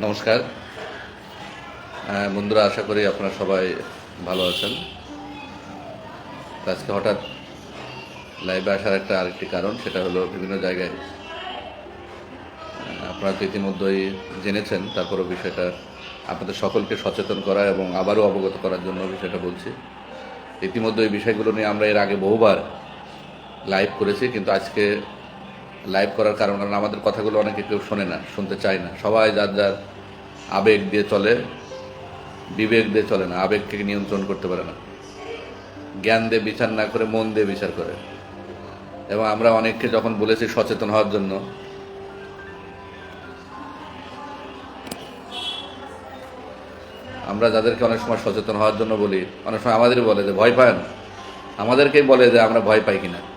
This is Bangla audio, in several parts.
নমস্কার। আহ, বন্ধুরা আশা করি আপনারা সবাই ভালো আছেন। আজকে হঠাৎ লাইভে আসার একটা আরেকটি কারণ সেটা হলো বিভিন্ন জায়গায় আপনারা তো ইতিমধ্যেই জেনেছেন তারপরও বিষয়টা আপনাদের সকলকে সচেতন করা এবং আবারও অবগত করার জন্য বিষয়টা বলছি। ইতিমধ্যে এই বিষয়গুলো নিয়ে আমরা এর আগে বহুবার লাইভ করেছি কিন্তু আজকে লাইভ করার কারণ কারণ আমাদের কথাগুলো অনেকে কেউ শোনে না, শুনতে চায় না। সবাই যার যার আবেগ দিয়ে চলে, বিবেক দিয়ে চলে না, আবেগকে নিয়ন্ত্রণ করতে পারে না। জ্ঞান দিয়ে বিচার না করে, মন দিয়ে বিচার করে। এবং আমরা অনেককে যখন বলেছি সচেতন হওয়ার জন্য, আমরা যাদেরকে অনেক সময় সচেতন হওয়ার জন্য বলি, অনেক সময় আমাদেরই বলে যে ভয় পায় না। আমাদেরকেই বলে যে আমরা ভয় পাই কিনা।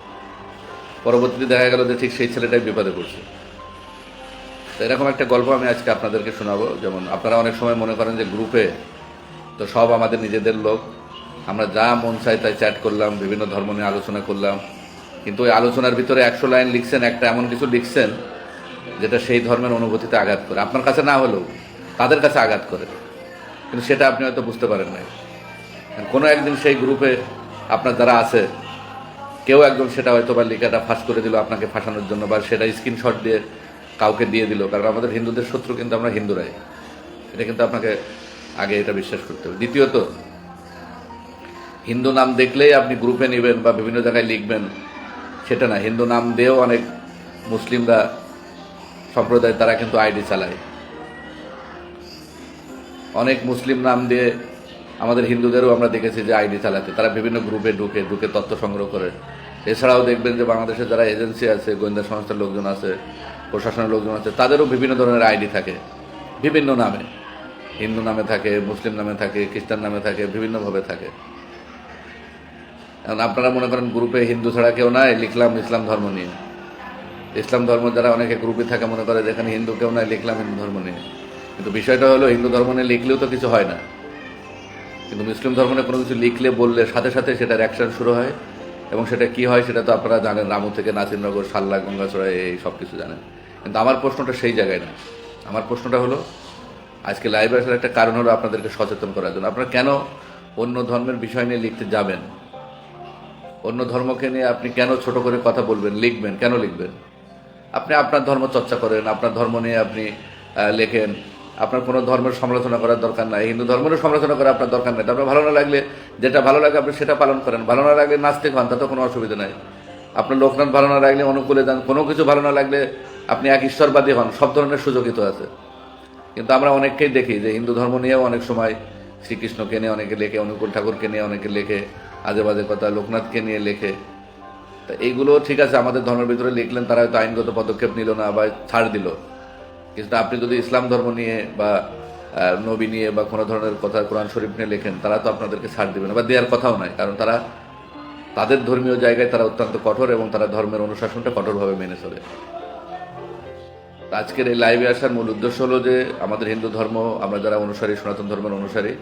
পরবর্তীতে দেখা গেল যে ঠিক সেই ছেলেটাই বিপদে পড়ছে। তো এরকম একটা গল্প আমি আজকে আপনাদেরকে শোনাবো। যেমন আপনারা অনেক সময় মনে করেন যে গ্রুপে তো সব আমাদের নিজেদের লোক। আমরা যা মন চাই তাই চ্যাট করলাম, বিভিন্ন ধর্ম নিয়ে আলোচনা করলাম। কিন্তু ওই আলোচনার ভিতরে একশো লাইন লিখছেন, একটা এমন কিছু লিখছেন যেটা সেই ধর্মের অনুভূতিতে আঘাত করে। আপনার কাছে না হলেও তাদের কাছে আঘাত করে। কিন্তু সেটা আপনি হয়তো বুঝতে পারেন নাই। কোনো একদিন সেই গ্রুপে আপনার যারা আছে কেউ একজন সেটা হয়তো বা লেখাটা ফাঁস করে দিল আপনাকে ফাঁসানোর জন্য, বা সেটা স্ক্রিনশট দিয়ে কাউকে দিয়ে দিল। কারণ আমাদের হিন্দুদের শত্রু কিন্তু আমরা হিন্দুরাই। এটা কিন্তু আপনাকে আগে এটা বিশ্বাস করতে হবে। দ্বিতীয়ত, হিন্দু নাম দেখলেই আপনি গ্রুপে নেবেন বা বিভিন্ন জায়গায় লিখবেন, সেটা না। হিন্দু নাম দিয়েও অনেক মুসলিমরা সম্প্রদায় তারা কিন্তু আইডি চালায়। অনেক মুসলিম নাম দিয়ে আমাদের হিন্দুদেরও আমরা দেখেছি যে আইডি চালাতে। তারা বিভিন্ন গ্রুপে ঢুকে ঢুকে তথ্য সংগ্রহ করে। এছাড়াও দেখবেন যে বাংলাদেশে যারা এজেন্সি আছে, গোয়েন্দা সংস্থার লোকজন আছে, প্রশাসনের লোকজন আছে, তাদেরও বিভিন্ন ধরনের আইডি থাকে, বিভিন্ন নামে। হিন্দু নামে থাকে, মুসলিম নামে থাকে, খ্রিস্টান নামে থাকে, বিভিন্নভাবে থাকে। এখন আপনারা মনে করেন গ্রুপে হিন্দু ছাড়া কেউ নাই, লিখলাম ইসলাম ধর্ম নিয়ে। ইসলাম ধর্ম যারা অনেকে গ্রুপে থাকে, মনে করে যেখানে হিন্দু কেউ নাই, লিখলাম হিন্দু ধর্ম নিয়ে। কিন্তু বিষয়টা হলো, হিন্দু ধর্ম নিয়ে লিখলেও তো কিছু হয় না। কিন্তু মুসলিম ধর্ম নিয়ে কোনো কিছু লিখলে, বললে সাথে সাথে সেটার অ্যাকশন শুরু হয়। এবং সেটা কি হয় সেটা তো আপনারা জানেন, রামু থেকে নাসিরনগর সাল্লা গঙ্গাচড়া এই সব কিছু জানেন। কিন্তু আমার প্রশ্নটা সেই জায়গায় না। আমার প্রশ্নটা হলো, আজকে লাইভে আসার একটা কারণ হলো আপনাদেরকে সচেতন করার জন্য। আপনারা কেন অন্য ধর্মের বিষয় নিয়ে লিখতে যাবেন? অন্য ধর্মকে নিয়ে আপনি কেন ছোট করে কথা বলবেন, লিখবেন? কেন লিখবেন? আপনি আপনার ধর্ম চর্চা করেন, আপনার ধর্ম নিয়ে আপনি লেখেন। আপনার কোনো ধর্মের সমালোচনা করার দরকার নাই। হিন্দু ধর্মেরও সমালোচনা করার আপনার দরকার নাই। আপনার ভালো না লাগলে, যেটা ভালো লাগে আপনি সেটা পালন করেন। ভালো না লাগলে নাচতে খান তাতে কোনো অসুবিধা নাই। আপনার লোকনাথ ভালো না লাগলে, অনুকূলে যান। কোনো কিছু ভালো না লাগলে আপনি এক ঈশ্বরবাদী হন। সব ধরনের সুযোগিত আছে। কিন্তু আমরা অনেককেই দেখি যে হিন্দু ধর্ম নিয়েও অনেক সময় শ্রীকৃষ্ণকে নিয়ে অনেকে লেখে, অনুকূল ঠাকুরকে নিয়ে অনেকে লেখে আজে বাজে কথা লোকনাথকে নিয়ে লেখে। তা এইগুলো ঠিক আছে, আমাদের ধর্মের ভিতরে লিখলেন, তারা হয়তো আইনগত পদক্ষেপ নিল না বা ছাড় দিল। কিন্তু আপনি যদি ইসলাম ধর্ম নিয়ে বা নবী নিয়ে বা কোনো ধরনের কথা কোরআন শরীফ নিয়ে লেখেন, তারা তো আপনাদেরকে ছাড় দিবে না বা দেওয়ার কথাও নয় কারণ তারা, তাদের ধর্মীয় জায়গায় তারা অত্যন্ত কঠোর এবং তারা ধর্মের অনুশাসনটা কঠোরভাবে মেনে চলে। আজকের এই লাইভে আসার মূল উদ্দেশ্য হলো যে, আমাদের হিন্দু ধর্ম, আমরা যারা অনুসারী, সনাতন ধর্মের অনুসারী,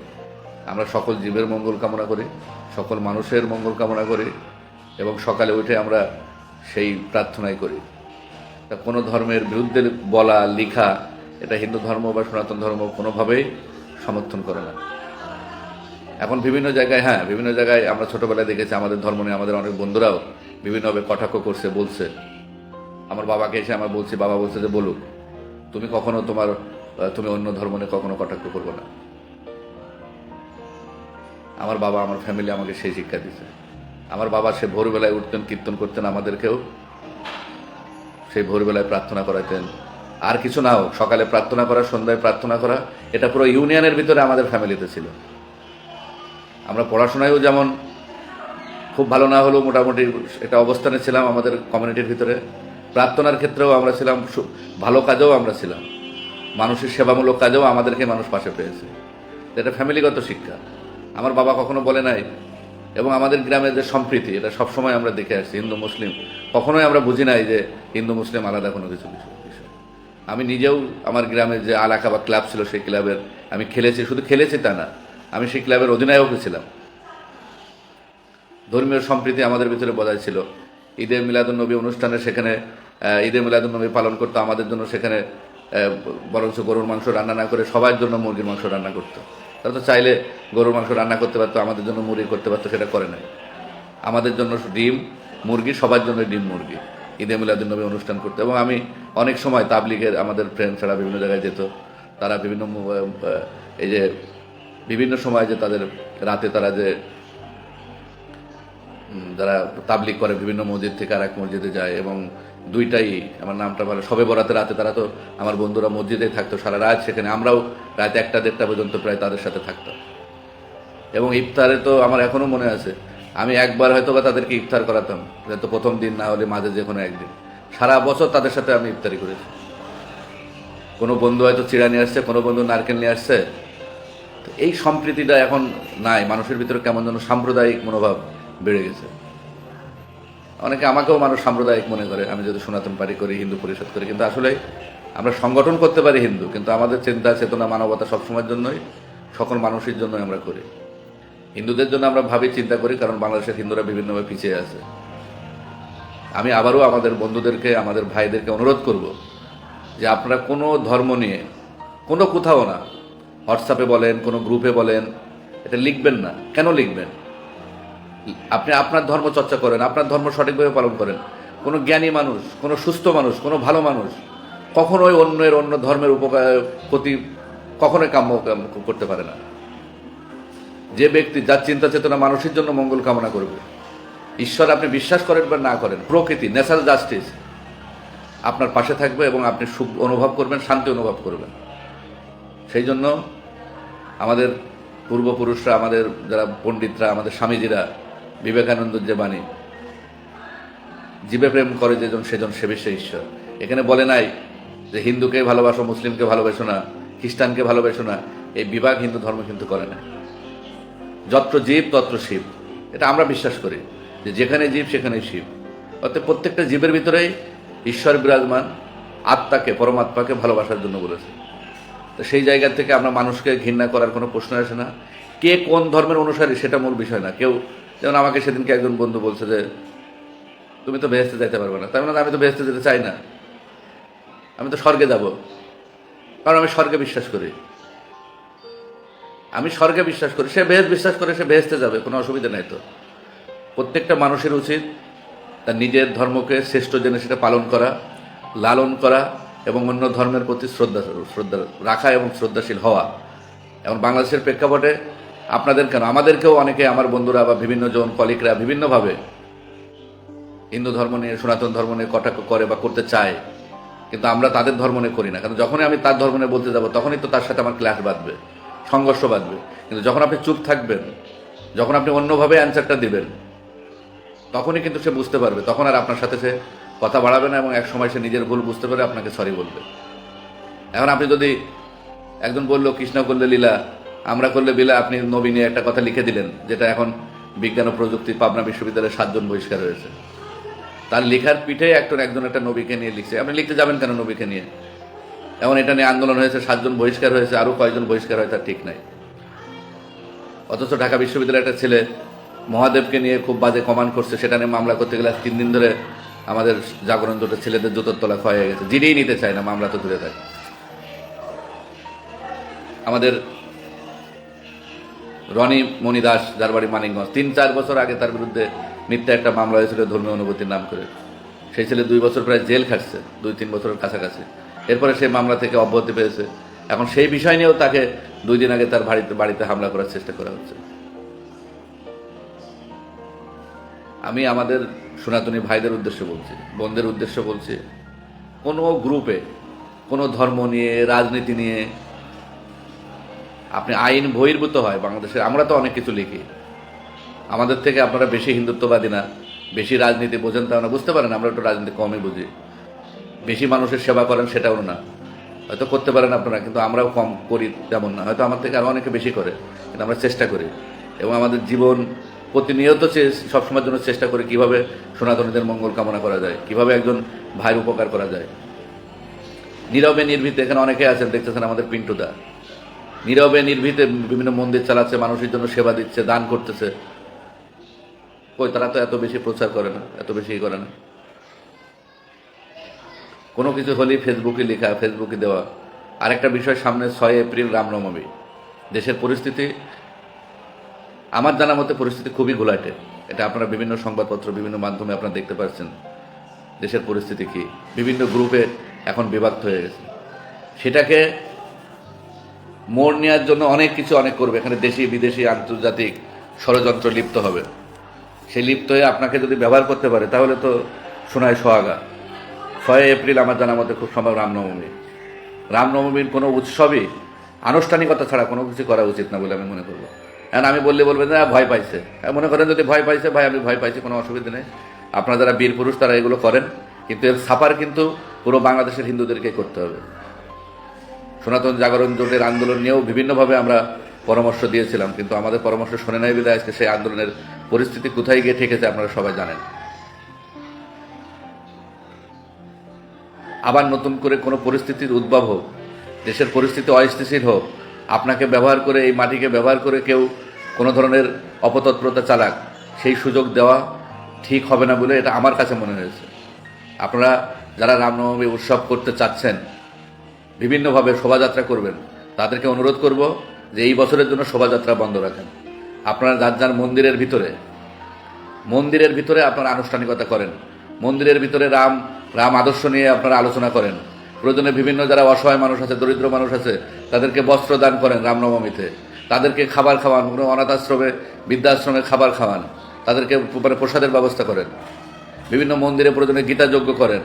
আমরা সকল জীবের মঙ্গল কামনা করি, সকল মানুষের মঙ্গল কামনা করি এবং সকালে উঠে আমরা সেই প্রার্থনাই করি। তা কোনো ধর্মের বিরুদ্ধে বলা, লেখা, এটা হিন্দু ধর্ম বা সনাতন ধর্ম কোনোভাবেই সমর্থন করে না। এখন বিভিন্ন জায়গায় হ্যাঁ বিভিন্ন জায়গায় আমরা ছোটোবেলায় দেখেছি, আমাদের ধর্ম নিয়ে আমাদের অনেক বন্ধুরাও বিভিন্নভাবে কটাক্ষ করছে, বলছে। আমার বাবাকে এসে আমার বলছি, বাবা বলছে যে, বলুক, তুমি কখনো তোমার তুমি অন্য ধর্ম নিয়ে কখনো কটাক্ষ করব না। আমার বাবা, আমার ফ্যামিলি আমাকে সেই শিক্ষা দিয়েছে। আমার বাবা সে ভোরবেলায় উঠতেন, কীর্তন করতেন আমাদেরকেও। সেই ভোরবেলায় প্রার্থনা করাতেন। আর কিছু না হোক, সকালে প্রার্থনা করা, সন্ধ্যায় প্রার্থনা করা, এটা পুরো ইউনিয়নের ভিতরে আমাদের ফ্যামিলিতে ছিল। আমরা পড়াশোনায়ও যেমন খুব ভালো না হলেও মোটামুটি একটা অবস্থানে ছিলাম আমাদের কমিউনিটির ভিতরে। প্রার্থনার ক্ষেত্রেও আমরা ছিলাম ভালো কাজেও আমরা ছিলাম। মানুষের সেবামূলক কাজেও আমাদেরকে মানুষ পাশে পেয়েছে। এটা ফ্যামিলিগত শিক্ষা। আমার বাবা কখনো বলে নাই, এবং আমাদের গ্রামের যে সম্প্রীতি, এটা সবসময় আমরা দেখে আসছি, হিন্দু, মুসলিম, কখনোই আমরা বুঝি নাই যে হিন্দু, মুসলিম আলাদা কোনো কিছু বিষয়। আমি নিজেও আমার গ্রামে যে আলাকা বা ক্লাব ছিল সেই ক্লাবের, আমি খেলেছি, শুধু খেলেছি তা না, আমি সেই ক্লাবের অধিনায়কও ছিলাম ধর্মীয় সম্প্রীতি আমাদের ভিতরে বজায় ছিল। ঈদে মিলাদুন্নবী অনুষ্ঠানে সেখানে ঈদে মিলাদুন্নবী পালন করতো, আমাদের জন্য সেখানে বরঞ্চ গরুর মাংস রান্না না করে সবার জন্য মুরগির মাংস রান্না করতো। তারা তো চাইলে গরুর মাংস রান্না করতে পারতো, আমাদের জন্য মুরগি করতে পারতো, সেটা করে নাই। আমাদের জন্য ডিম, মুরগি, সবার জন্য ডিম, মুরগি। ঈদে মিলাদুন্নবী অনুষ্ঠান করতো। এবং আমি অনেক সময় তাবলিগের আমাদের ফ্রেন্ড ছাড়া বিভিন্ন জায়গায় যেত। তারা বিভিন্ন এই যে বিভিন্ন সময় যে তাদের রাতে তারা যে যারা তাবলিক করে বিভিন্ন মসজিদ থেকে আর এক মসজিদে যায় এবং দুইটাই, আমার নামটা ভালো সবে বরাতে রাতে তারা তো আমার বন্ধুরা মসজিদেই থাকতো, সারা রাত সেখানে। আমরাও রাত একটা দেড়টা পর্যন্ত প্রায় তাদের সাথে থাকতাম। এবং ইফতারে তো আমার এখনও মনে আছে আমি একবার হয়তো বা তাদেরকে ইফতার করাতাম। হয়তো প্রথম দিন, না হলে মাঝে যে কোনো একদিন। সারা বছর তাদের সাথে আমি ইফতারি করেছি। কোনো বন্ধু হয়তো চিড়া নিয়ে আসছে, কোনো বন্ধু নারকেল নিয়ে আসছে। তো এই সম্প্রীতিটা এখন নাই। মানুষের ভিতরে কেমন যেন সাম্প্রদায়িক মনোভাব বেড়ে গেছে। অনেকে আমাকেও মানুষ সাম্প্রদায়িক মনে করে। আমি যদি সনাতন পারি, করি, হিন্দু পরিষদ করি। কিন্তু আসলে আমরা সংগঠন করতে পারি হিন্দু। কিন্তু আমাদের চিন্তা, চেতনা, মানবতা সবসময়ের জন্যই, সকল মানুষের জন্যই আমরা করি। হিন্দুদের জন্য আমরা ভাবি, চিন্তা করি, কারণ বাংলাদেশের হিন্দুরা বিভিন্নভাবে পিছিয়ে আছে। আমি আবারও আমাদের বন্ধুদেরকে, আমাদের ভাইদেরকে অনুরোধ করব যে আপনারা কোনো ধর্ম নিয়ে, কোনো কোথাও না হোয়াটসঅ্যাপে বলেন, কোনো গ্রুপে বলেন, এটা লিখবেন না। কেন লিখবেন? আপনি আপনার ধর্ম চর্চা করেন, আপনার ধর্ম সঠিকভাবে পালন করেন। কোনো জ্ঞানী মানুষ, কোনো সুস্থ মানুষ, কোনো ভালো মানুষ কখনোই অন্যের অন্য ধর্মের উপকার, ক্ষতি কখনোই কাম্য করতে পারে না। যে ব্যক্তি যার চিন্তা চেতনা মানুষের জন্য মঙ্গল কামনা করবে, ঈশ্বর আপনি বিশ্বাস করেন বা না করেন, প্রকৃতি, ন্যাচারাল জাস্টিস, আপনার পাশে থাকবে এবং আপনি সুখ অনুভব করবেন, শান্তি অনুভব করবেন। সেই জন্য আমাদের পূর্বপুরুষরা, আমাদের যারা পণ্ডিতরা, আমাদের স্বামীজিরা বিবেকানন্দের যে বাণী জীবে প্রেম করে যেজন সেজন সেবে সে ঈশ্বর। এখানে বলে নাই যে হিন্দুকে ভালোবাসো, মুসলিমকে ভালোবাসো না, খ্রিস্টানকে ভালোবাসো না, এই বিভাগ হিন্দু ধর্ম কিন্তু করে না। যত্র জীব, তত্র শিব। এটা আমরা বিশ্বাস করি যে যেখানে জীব সেখানে শিব। অর্থাৎ প্রত্যেকটা জীবের ভিতরেই ঈশ্বর বিরাজমান, আত্মাকে, পরমাত্মাকে ভালোবাসার জন্য বলেছে। তো সেই জায়গা থেকে আমরা মানুষকে ঘৃণা করার কোনো প্রশ্ন আসে না। কে কোন ধর্মের অনুসারী সেটা মূল বিষয় না। কেউ, যেমন আমাকে সেদিনকে একজন বন্ধু বলছে যে, তুমি তো বেহেস্তে যাইতে পারবে না। তাই মানে আমি তো বেহেস্তে যেতে চাই না। আমি তো স্বর্গে যাব। কারণ আমি স্বর্গে বিশ্বাস করি। আমি স্বর্গে বিশ্বাস করি, সে বেহেস বিশ্বাস করে, সে বেহেস্তে যাবে, কোনো অসুবিধা নেই তো। প্রত্যেকটা মানুষের উচিত তার নিজের ধর্মকে শ্রেষ্ঠ জেনে সেটা পালন করা, লালন করা এবং অন্য ধর্মের প্রতি শ্রদ্ধা শ্রদ্ধা রাখা এবং শ্রদ্ধাশীল হওয়া। এবং বাংলাদেশের প্রেক্ষাপটে আপনাদের কেন? আমাদেরকেও অনেকে, আমার বন্ধুরা বা বিভিন্ন জন কলিকরা বিভিন্নভাবে হিন্দু ধর্ম নিয়ে, সনাতন ধর্ম নিয়ে কটাক্ষ করে বা করতে চায়, কিন্তু আমরা তাদের ধর্ম নিয়ে করি না। কারণ যখনই আমি তার ধর্ম নিয়ে বলতে যাব, তখনই তো তার সাথে আমার ক্লাস বাঁধবে। সংঘর্ষ বাঁধবে। কিন্তু যখন আপনি চুপ থাকবেন, যখন আপনি অন্যভাবে অ্যান্সারটা দিবেন, তখনই কিন্তু সে বুঝতে পারবে। তখন আর আপনার সাথে সে কথা বাড়াবে না এবং এক সময় সে নিজের ভুল বুঝতে পারে আপনাকে সরি বলবে। এখন আপনি যদি একজন বলল, কৃষ্ণ করলে লীলা, আমরা করলে বিলা আপনি নবী নিয়ে একটা কথা লিখে দিলেন, যেটা এখন বিজ্ঞান ও প্রযুক্তি পাবনা বিশ্ববিদ্যালয়ে সাতজন বহিষ্কার হয়েছে। তার লেখার পিঠে একজন একজন একটা নবীকে নিয়ে লিখছে। আপনি লিখতে যাবেন কেন নবীকে নিয়ে? এমন এটা নিয়ে আন্দোলন হয়েছে, সাতজন বহিষ্কার হয়েছে আরও কয়েকজন বহিষ্কার হয় তার ঠিক নাই। অথচ ঢাকা বিশ্ববিদ্যালয়ের একটা ছেলে মহাদেবকে নিয়ে খুব বাজে কমান্ড করছে, সেটা নিয়ে মামলা করতে গেলে তিন দিন ধরে আমাদের জাগরণ দুটো ছেলেদের জুতোর তলা ক্ষয় হয়ে গেছে। জিডিই নিতে চায় না, মামলা তো দূরে থাকে আমাদের রনি মণি দাস, যার বাড়ি মানিকগঞ্জ, তিন চার বছর আগে তার বিরুদ্ধে মিথ্যা একটা মামলা হয়েছিল, ধর্মীয় অনুভূতির নাম করে। সেই ছেলে দুই বছর প্রায় জেল খাটছে, দুই তিন বছরের কাছাকাছি। এরপরে সেই মামলা থেকে অব্যাহতি পেয়েছে। এখন সেই বিষয় নিয়েও তাকে দুই দিন আগে তার বাড়িতে বাড়িতে হামলা করার চেষ্টা করা হচ্ছে। আমি আমাদের সনাতনী ভাইদের উদ্দেশ্যে বলছি, বোনদের উদ্দেশ্য বলছি, কোনো গ্রুপে, কোনো ধর্ম নিয়ে, রাজনীতি নিয়ে আপনি আইন বহির্ভূত হয় বাংলাদেশে। আমরা তো অনেক কিছু লিখি। আমাদের থেকে আপনারা বেশি হিন্দুত্ববাদী না, বেশি রাজনীতি বোঝেন তা আমরা বুঝতে পারেন, আমরা একটু রাজনীতি কমই বুঝি। বেশি মানুষের সেবা করেন সেটাও না। হয়তো করতে পারেন আপনারা, কিন্তু আমরাও কম করি তেমন না। হয়তো আমার থেকে আরও অনেকে বেশি করে, কিন্তু আমরা চেষ্টা করি। এবং আমাদের জীবন প্রতিনিয়ত সবসময়ের জন্য চেষ্টা করি কীভাবে সনাতনীদের মঙ্গল কামনা করা যায়, কীভাবে একজন ভাইয়ের উপকার করা যায়। নীরবে নির্ভীতে, এখানে অনেকে আছেন, দেখতেছেন আমাদের পিন্টুদা নীরবে নির্ভীতে বিভিন্ন মন্দির চালাচ্ছে, মানুষের জন্য সেবা দিচ্ছে, দান করতেছে। কই, তারা তো এত বেশি প্রচার করে না, এত বেশি করে না। কোনো কিছু হলেই ফেসবুকে লেখা, ফেসবুকে দেওয়া। আরেকটা বিষয়, সামনে ছয় এপ্রিল রামনবমী। দেশের পরিস্থিতি, আমার জানা মতে পরিস্থিতি খুবই ঘোলাটে। এটা আপনারা বিভিন্ন সংবাদপত্র, বিভিন্ন মাধ্যমে আপনারা দেখতে পাচ্ছেন। দেশের পরিস্থিতি কি? বিভিন্ন গ্রুপে এখন বিভক্ত হয়ে গেছে। সেটাকে মোড় নেওয়ার জন্য অনেক কিছু অনেক করবে। এখানে দেশি, বিদেশি, আন্তর্জাতিক ষড়যন্ত্র লিপ্ত হবে। সেই লিপ্ত হয়ে আপনাকে যদি ব্যবহার করতে পারে, তাহলে তো শোনায় সোহাগা। ছয় এপ্রিল আমার জানা মতে খুব সম্ভব রামনবমী। রামনবমীর কোনো উৎসবই আনুষ্ঠানিকতা ছাড়া কোনো কিছু করা উচিত না বলে আমি মনে করব। এখন আমি বললে বলবেন যে ভয় পাইছে। হ্যাঁ, মনে করেন যদি ভয় পাইছে ভাই আমি ভয় পাইছি কোনো অসুবিধা নেই। আপনারা যারা বীর পুরুষ তারা এগুলো করেন। কিন্তু এর সাফার কিন্তু পুরো বাংলাদেশের হিন্দুদেরকে করতে হবে। সনাতন জাগরণ জোটের আন্দোলন নিয়েও বিভিন্নভাবে আমরা পরামর্শ দিয়েছিলাম কিন্তু আমাদের পরামর্শ শুনে নাই বিধায় আজকে সেই আন্দোলনের পরিস্থিতি কোথায় গিয়ে ঠেকেছে আপনারা সবাই জানেন। আবার নতুন করে কোনো পরিস্থিতির উদ্ভব হোক, দেশের পরিস্থিতি অস্থিতিশীল হোক, আপনাকে ব্যবহার করে, এই মাটিকে ব্যবহার করে কেউ কোনো ধরনের অপতৎপরতা চালাক, সেই সুযোগ দেওয়া ঠিক হবে না বলে এটা আমার কাছে মনে হয়েছে। আপনারা যারা রামনবমী উৎসব করতে চাচ্ছেন, বিভিন্নভাবে শোভাযাত্রা করবেন, তাদেরকে অনুরোধ করব যে এই বছরের জন্য শোভাযাত্রা বন্ধ রাখেন। আপনারা যার যার মন্দিরের ভিতরে মন্দিরের ভিতরে আপনারা আনুষ্ঠানিকতা করেন। মন্দিরের ভিতরে রাম রাম আদর্শ নিয়ে আপনারা আলোচনা করেন। প্রয়োজনে বিভিন্ন যারা অসহায় মানুষ আছে, দরিদ্র মানুষ আছে, তাদেরকে বস্ত্র দান করেন রামনবমীতে। তাদেরকে খাবার খাওয়ান, কোনো অনাথ আশ্রমে বৃদ্ধাশ্রমে খাবার খাওয়ান। তাদেরকে মানে প্রসাদের ব্যবস্থা করেন। বিভিন্ন মন্দিরে প্রয়োজনে গীতাযজ্ঞ করেন।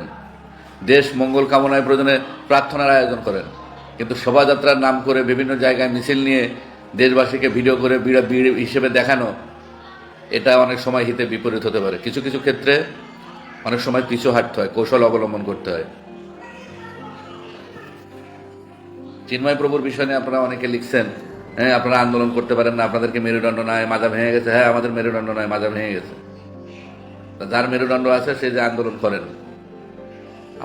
দেশ মঙ্গল কামনায় প্রয়োজনে প্রার্থনার আয়োজন করেন। কিন্তু শোভাযাত্রার নাম করে বিভিন্ন জায়গায় মিছিল নিয়ে দেশবাসীকে ভিডিও করে হিসেবে দেখানো, এটা অনেক সময় হিতে বিপরীত হতে পারে। কিছু কিছু ক্ষেত্রে অনেক সময় পিছু হাঁটতে হয়, কৌশল অবলম্বন করতে হয়। চিন্ময় প্রভুর বিষয় নিয়ে আপনারা অনেকে লিখছেন হ্যাঁ আপনারা আন্দোলন করতে পারেন না, আপনাদেরকে মেরুদণ্ড নয় মাজা ভেঙে গেছে হ্যাঁ আমাদের মেরুদণ্ড নয় মাজা ভেঙে গেছে। যার মেরুদণ্ড আছে, সে যে আন্দোলন করেন।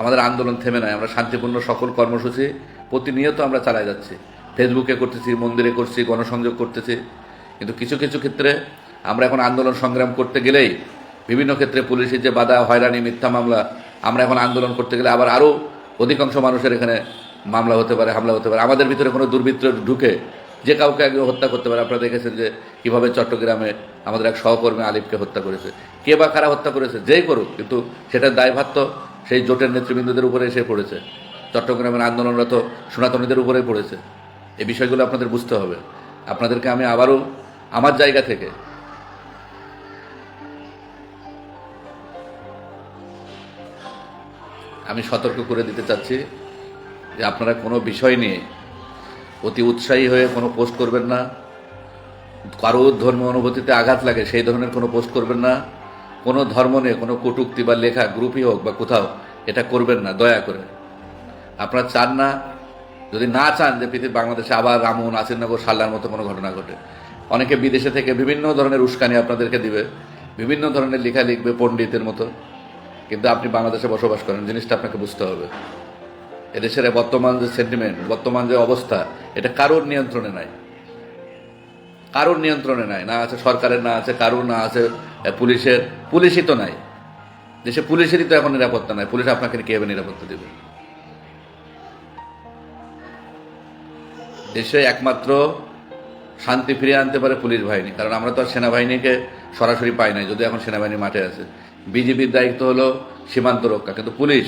আমাদের আন্দোলন থেমে নাই, আমরা শান্তিপূর্ণ সকল কর্মসূচি প্রতিনিয়ত আমরা চালাই যাচ্ছি। ফেসবুকে করতেছি, মন্দিরে করছি, গণসংযোগ করতেছি। কিন্তু কিছু কিছু ক্ষেত্রে আমরা এখন আন্দোলন সংগ্রাম করতে গেলেই বিভিন্ন ক্ষেত্রে পুলিশের যে বাধা, হয়রানি, মিথ্যা মামলা, আমরা এখন আন্দোলন করতে গেলে আবার আরও অধিকাংশ মানুষের এখানে মামলা হতে পারে, হামলা হতে পারে। আমাদের ভিতরে কোনো দুর্বৃত্ত ঢুকে যে কাউকে একজন হত্যা করতে পারে। আপনারা দেখেছেন যে কীভাবে চট্টগ্রামে আমাদের এক সহকর্মী আলিফকে হত্যা করেছে। কে বা কারা হত্যা করেছে, যেই করুক, কিন্তু সেটার দায়ভার তো সেই জোটের নেতৃবৃন্দদের উপরে এসে পড়েছে। চট্টগ্রামের আন্দোলনরত সনাতনীদের উপরেই পড়েছে। এই বিষয়গুলো আপনাদের বুঝতে হবে। আপনাদেরকে আমি আবারও আমার জায়গা থেকে আমি সতর্ক করে দিতে চাচ্ছি যে আপনারা কোনো বিষয় নিয়ে অতি উৎসাহী হয়ে কোনো পোস্ট করবেন না। কারও ধর্ম অনুভূতিতে আঘাত লাগে, সেই ধরনের কোনো পোস্ট করবেন না। কোনো ধর্ম নিয়ে, কোনো কটুক্তি বা লেখা, গ্রুপই হোক বা কোথাও, এটা করবেন না, দয়া করে। আপনারা চান না, যদি না চান যে পৃথিবীর বাংলাদেশে আবার রামন আসিরনগর সাল্লার মতো কোনো ঘটনা ঘটে। অনেকে বিদেশে থেকে বিভিন্ন ধরনের উস্কানি আপনাদেরকে দিবে, বিভিন্ন ধরনের লেখা লিখবে পণ্ডিতের মতো। কিন্তু আপনি বাংলাদেশে বসবাস করেন, জিনিসটা আপনাকে বুঝতে হবে। এদেশের বর্তমান যে সেন্টিমেন্ট বর্তমান যে অবস্থা, এটা কারোর নিয়ন্ত্রণে নাই। কারোর নিয়ন্ত্রণে নাই। না আছে সরকারের, না আছে কারোর, না আছে পুলিশের। পুলিশই তো নাই। দেশে পুলিশেরই তো এখন নিরাপত্তা নাই। পুলিশ আপনাকে কীভাবে নিরাপত্তা দেবে? দেশে একমাত্র শান্তি ফিরিয়ে আনতে পারে পুলিশ বাহিনী। কারণ আমরা তো আর সেনাবাহিনীকে সরাসরি পাই নাই যদি এখন সেনাবাহিনী মাঠে আছে। বিজিবির দায়িত্ব হলো সীমান্ত রক্ষা। কিন্তু পুলিশ,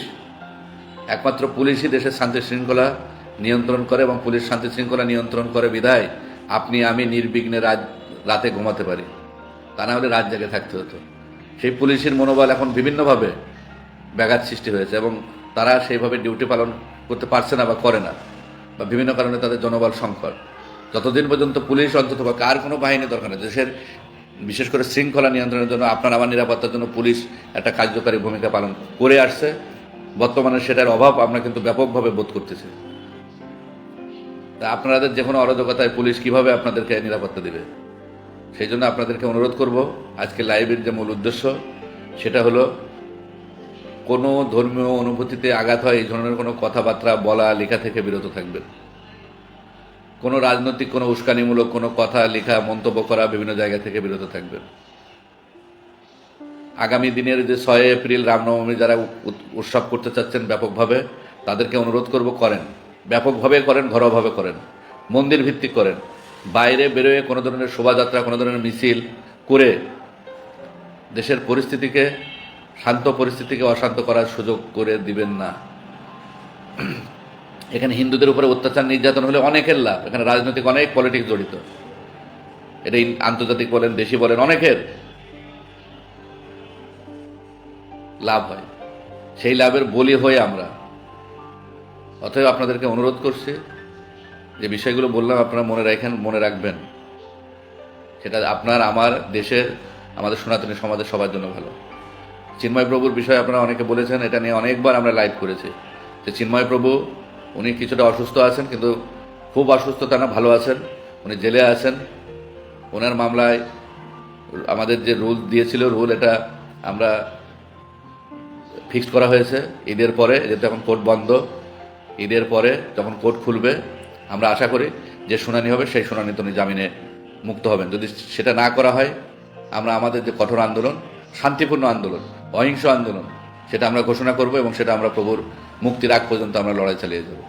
একমাত্র পুলিশই দেশের শান্তি শৃঙ্খলা নিয়ন্ত্রণ করে এবং পুলিশ শান্তি শৃঙ্খলা নিয়ন্ত্রণ করে বিধায় আপনি, আমি নির্বিঘ্নে রাত, রাতে ঘুমাতে পারি। তা না হলে রাত জেগে থাকতে হতো। সেই পুলিশের মনোবল এখন বিভিন্নভাবে ব্যাঘাত সৃষ্টি হয়েছে এবং তারা সেইভাবে ডিউটি পালন করতে পারছে না বা করে না বা বিভিন্ন কারণে তাদের জনবল সংকট। যতদিন পর্যন্ত পুলিশ অন্তত বা কার কোনো বাহিনী দরকার নেই, দেশের বিশেষ করে শৃঙ্খলা নিয়ন্ত্রণের জন্য আপনার আমার নিরাপত্তার জন্য পুলিশ একটা কার্যকারী ভূমিকা পালন করে আসছে। বর্তমানে সেটার অভাব আমরা কিন্তু ব্যাপকভাবে বোধ করতেছি। তা আপনাদের যে কোনো অরাজকতায় পুলিশ কীভাবে আপনাদেরকে নিরাপত্তা দেবে? সেই জন্য আপনাদেরকে অনুরোধ করব, আজকে লাইভের যে মূল উদ্দেশ্য, সেটা হলো কোনো ধর্মীয় অনুভূতিতে আঘাত হয়, এই ধরনের কোনো কথাবার্তা বলা, লেখা থেকে বিরত থাকবেন। কোনো রাজনৈতিক, কোনো উস্কানিমূলক, কোনো কথা, লেখা, মন্তব্য করা বিভিন্ন জায়গা থেকে বিরত থাকবেন। আগামী দিনের যে ছয় এপ্রিল রামনবমী যারা উৎসব করতে চাচ্ছেন ব্যাপকভাবে, তাদেরকে অনুরোধ করব করেন। ব্যাপকভাবে করেন, ঘরোয়াভাবে করেন। মন্দির ভিত্তিক করেন। বাইরে বেরোয় কোনো ধরনের শোভাযাত্রা, কোনো ধরনের মিছিল করে দেশের পরিস্থিতিকে, শান্ত পরিস্থিতিকে অশান্ত করার সুযোগ করে দিবেন না। এখানে হিন্দুদের উপরে অত্যাচার, নির্যাতন হলে অনেকের লাভ। এখানে রাজনৈতিক অনেক পলিটিক্স জড়িত। এটা আন্তর্জাতিক বলেন, দেশি বলেন, অনেকের লাভ হয়। সেই লাভের বলি হয়ে আমরা। অতএব আপনাদেরকে অনুরোধ করছি, যে বিষয়গুলো বললাম আপনারা মনে রাখেন, মনে রাখবেন। সেটা আপনার, আমার, দেশের, আমাদের সনাতনী সমাজের সবার জন্য ভালো। চিন্ময় প্রভুর বিষয়ে আপনারা অনেকে বলেছেন, এটা নিয়ে অনেকবার আমরা লাইভ করেছি। যে চিন্ময় প্রভু উনি কিছুটা অসুস্থ আছেন, কিন্তু খুব অসুস্থতা না, ভালো আছেন। উনি জেলে আছেন। ওনার মামলায় আমাদের যে রুল দিয়েছিল, রুল এটা আমরা ফিক্সড করা হয়েছে। ঈদের পরে যেহেতু এখন কোর্ট বন্ধ, ঈদের পরে যখন কোর্ট খুলবে, আমরা আশা করি যে শুনানি হবে, সেই শুনানিতে উনি জামিনে মুক্ত হবেন। যদি সেটা না করা হয়, আমরা আমাদের যে কঠোর আন্দোলন, শান্তিপূর্ণ আন্দোলন, অহিংস আন্দোলন, সেটা আমরা ঘোষণা করব এবং সেটা আমরা প্রভুর মুক্তির আগ পর্যন্ত আমরা লড়াই চালিয়ে যাব।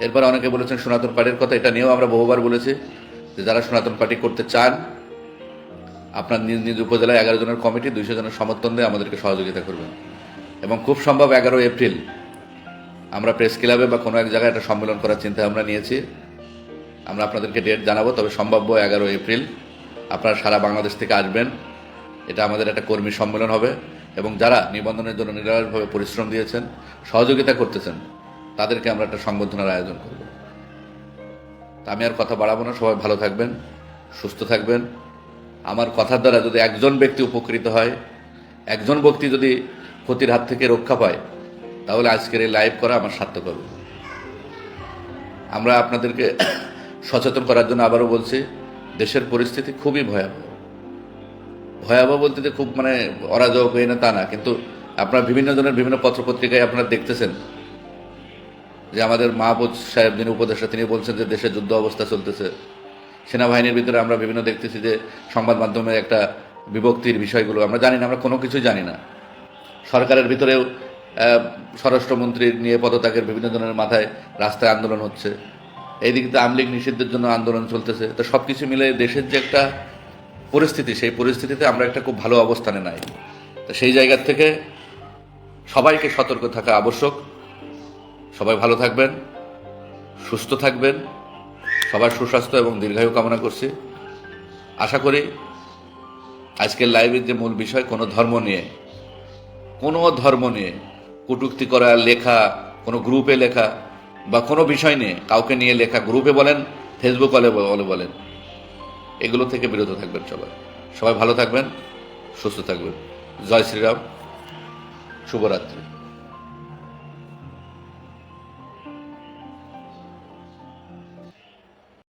এরপর অনেকে বলেছেন সনাতন পার্টির কথা, এটা নিয়েও আমরা বহুবার বলেছি যে যারা সনাতন পার্টি করতে চান, আপনার নিজ নিজ উপজেলায় এগারো জনের কমিটি, দুইশো জনের সমর্থন দিয়ে আমাদেরকে সহযোগিতা করবেন। এবং খুব সম্ভব এগারো এপ্রিল আমরা প্রেস ক্লাবে বা কোনো এক জায়গায় একটা সম্মেলন করার চিন্তা আমরা নিয়েছি। আমরা আপনাদেরকে ডেট জানাব, তবে সম্ভাব্য এগারো এপ্রিল আপনারা সারা বাংলাদেশ থেকে আসবেন। এটা আমাদের একটা কর্মী সম্মেলন হবে। এবং যারা নিবন্ধনের জন্য নিরলসভাবে পরিশ্রম দিয়েছেন, সহযোগিতা করতেছেন, তাদেরকে আমরা একটা সংবর্ধনার আয়োজন করব। আমি আর কথা বাড়াবো না, সবাই ভালো থাকবেন, সুস্থ থাকবেন। আমার কথার দ্বারা যদি একজন ব্যক্তি উপকৃত হয়, একজন ব্যক্তি যদি ক্ষতির হাত থেকে রক্ষা পায়, তাহলে আজকের এই লাইভ করা আমার সার্থক হবে। আমরা আপনাদেরকে সচেতন করার জন্য আবারও বলছি, দেশের পরিস্থিতি খুবই ভয়াবহ। ভয়াবহ বলতে যে খুব মানে অরাজক হয়ে না তা না। কিন্তু আপনারা বিভিন্ন জনের বিভিন্ন পত্রপত্রিকায় আপনারা দেখতেছেন যে আমাদের মাহবুদ সাহেব যিনি উপদেষ্টা তিনি বলছেন যে দেশে যুদ্ধ অবস্থা চলতেছে। সেনাবাহিনীর ভিতরে আমরা বিভিন্ন দেখতেছি যে সংবাদ মাধ্যমে একটা বিভক্তির বিষয়গুলো। আমরা জানি না আমরা কোনো কিছুই জানি না। সরকারের ভিতরেও আহ, স্বরাষ্ট্রমন্ত্রী নিয়ে পদত্যাগের বিভিন্ন জনের মাথায় রাস্তায় আন্দোলন হচ্ছে। এইদিকে তো আমলিগ নিষিদ্ধের জন্য আন্দোলন চলতেছে। তো সব কিছু মিলে দেশের যে একটা পরিস্থিতি, সেই পরিস্থিতিতে আমরা একটা খুব ভালো অবস্থানে নাই। তো সেই জায়গার থেকে সবাইকে সতর্ক থাকা আবশ্যক। সবাই ভালো থাকবেন, সুস্থ থাকবেন। সবার সুস্বাস্থ্য এবং দীর্ঘায়ু কামনা করছি। আশা করি আজকের লাইভের যে মূল বিষয়, কোনো ধর্ম নিয়ে, কোনো ধর্ম নিয়ে, কটূক্তি করা, লেখা, কোনো গ্রুপে লেখা বা কোনো বিষয় নিয়ে, কাউকে নিয়ে লেখা, গ্রুপে বলেন, ফেসবুক বলে বলে বলেন এগুলো থেকে বিরত থাকবেন সবাই। সবাই ভালো থাকবেন সুস্থ থাকবেন। জয় শ্রীরাম। শুভরাত্রি।